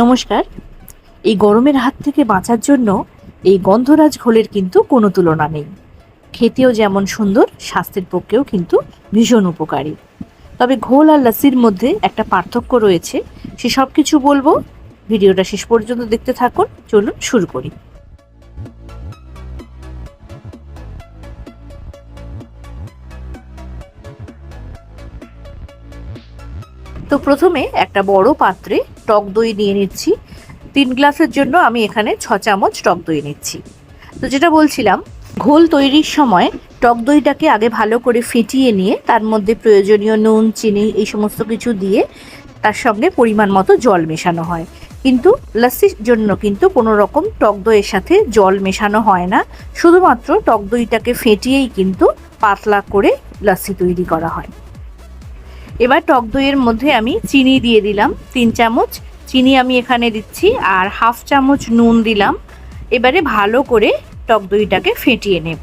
নমস্কার। এই গরমের হাত থেকে বাঁচার জন্য এই গন্ধরাজ ঘোলের কিন্তু কোনো তুলনা নেই। খেতেও যেমন সুন্দর, স্বাস্থ্যের পক্ষেও কিন্তু ভীষণ উপকারী। তবে ঘোল আর লাসির মধ্যে একটা পার্থক্য রয়েছে, সে সব কিছু বলব। ভিডিওটা শেষ পর্যন্ত দেখতে থাকুন, চলুন শুরু করি। তো প্রথমে একটা বড় পাত্রে টক দই নিয়ে নিচ্ছি। তিন গ্লাসের জন্য আমি এখানে ছ চামচ টক দই নিচ্ছি। তো যেটা বলছিলাম, ঘোল তৈরির সময় টক দইটাকে আগে ভালো করে ফেটিয়ে নিয়ে তার মধ্যে প্রয়োজনীয় নুন, চিনি এই সমস্ত কিছু দিয়ে তার সঙ্গে পরিমাণ মতো জল মেশানো হয়। কিন্তু লস্যির জন্য কিন্তু কোনো রকম টক দইয়ের সাথে জল মেশানো হয় না। শুধুমাত্র টক দইটাকে ফেটিয়েই কিন্তু পাতলা করে লস্যি তৈরি করা হয়। এবার টক দইয়ের মধ্যে আমি চিনি দিয়ে দিলাম, তিন চামচ। চিনি আমি এখানে দিচ্ছি আর হাফ চামচ নুন দিলাম। এবারে ভালো করে টক দইটাকে ফেটিয়ে নেব।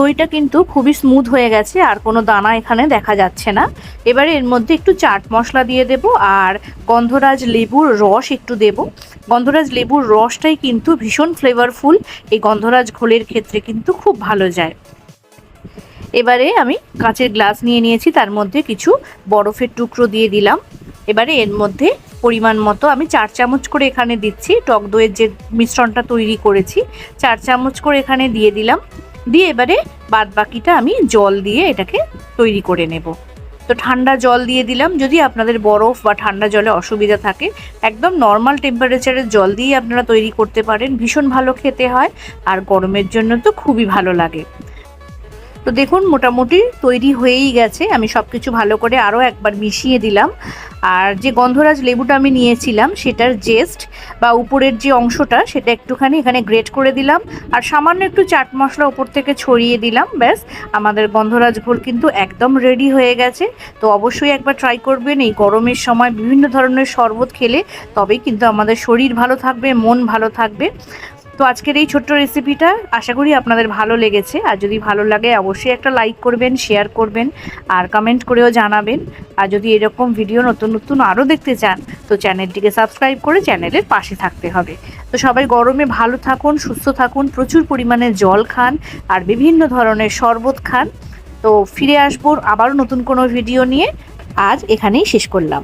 দইটা কিন্তু খুবই স্মুথ হয়ে গেছে, আর কোনো দানা এখানে দেখা যাচ্ছে না। এবারে এর মধ্যে একটু চাট মশলা দিয়ে দেব আর গন্ধরাজ লেবুর রস একটু দেব। গন্ধরাজ লেবুর রসটাই কিন্তু ভীষণ ফ্লেভারফুল এই গন্ধরাজ ঘোলের ক্ষেত্রে কিন্তু খুব ভালো যায়। এবারে আমি কাঁচের গ্লাস নিয়ে নিয়েছি, তার মধ্যে কিছু বরফের টুকরো দিয়ে দিলাম। এবারে এর মধ্যে পরিমাণ মতো আমি চার চামচ করে এখানে দিচ্ছি, টক দইয়ের যে মিশ্রণটা তৈরি করেছি, চার চামচ করে এখানে দিয়ে দিলাম। দিয়ে এবারে বাদ বাকিটা আমি জল দিয়ে এটাকে তৈরি করে নেব। তো ঠান্ডা জল দিয়ে দিলাম, যদি আপনাদের বরফ বা ঠান্ডা জলে অসুবিধা থাকে, একদম নর্মাল টেম্পারেচারের জল দিয়ে আপনারা তৈরি করতে পারেন, ভীষণ ভালো খেতে হয়, আর গরমের জন্য তো খুবই ভালো লাগে। তো দেখুন, মোটামুটি তৈরি হয়েই গেছে। আমি সব কিছু ভালো করে আরও একবার মিশিয়ে দিলাম। আর যে গন্ধরাজ লেবুটা আমি নিয়েছিলাম, সেটার জেস্ট বা উপরের যে অংশটা, সেটা একটুখানি এখানে গ্রেট করে দিলাম। আর সামান্য একটু চাট মশলা উপর থেকে ছড়িয়ে দিলাম, ব্যাস। আমাদের গন্ধরাজ ঘোল কিন্তু একদম রেডি হয়ে গেছে। তো অবশ্যই একবার ট্রাই করবেন। এই গরমের সময় বিভিন্ন ধরনের শরবত খেলে তবেই কিন্তু আমাদের শরীর ভালো থাকবে, মন ভালো থাকবে। তো আজকের এই ছোট্ট রেসিপিটা আশা করি আপনাদের ভালো লেগেছে। আর যদি ভালো লাগে, অবশ্যই একটা লাইক করবেন শেয়ার করবেন, আর কমেন্ট করেও জানাবেন। আর যদি এরকম ভিডিও নতুন নতুন আরও দেখতে চান, তো চ্যানেলটিকে সাবস্ক্রাইব করে চ্যানেলের পাশে থাকতে হবে। তো সবাই গরমে ভালো থাকুন, সুস্থ থাকুন, প্রচুর পরিমাণে জল খান, আর বিভিন্ন ধরনের শরবত খান। তো ফিরে আসব আবারও নতুন কোনো ভিডিও নিয়ে। আজ এখানেই শেষ করলাম।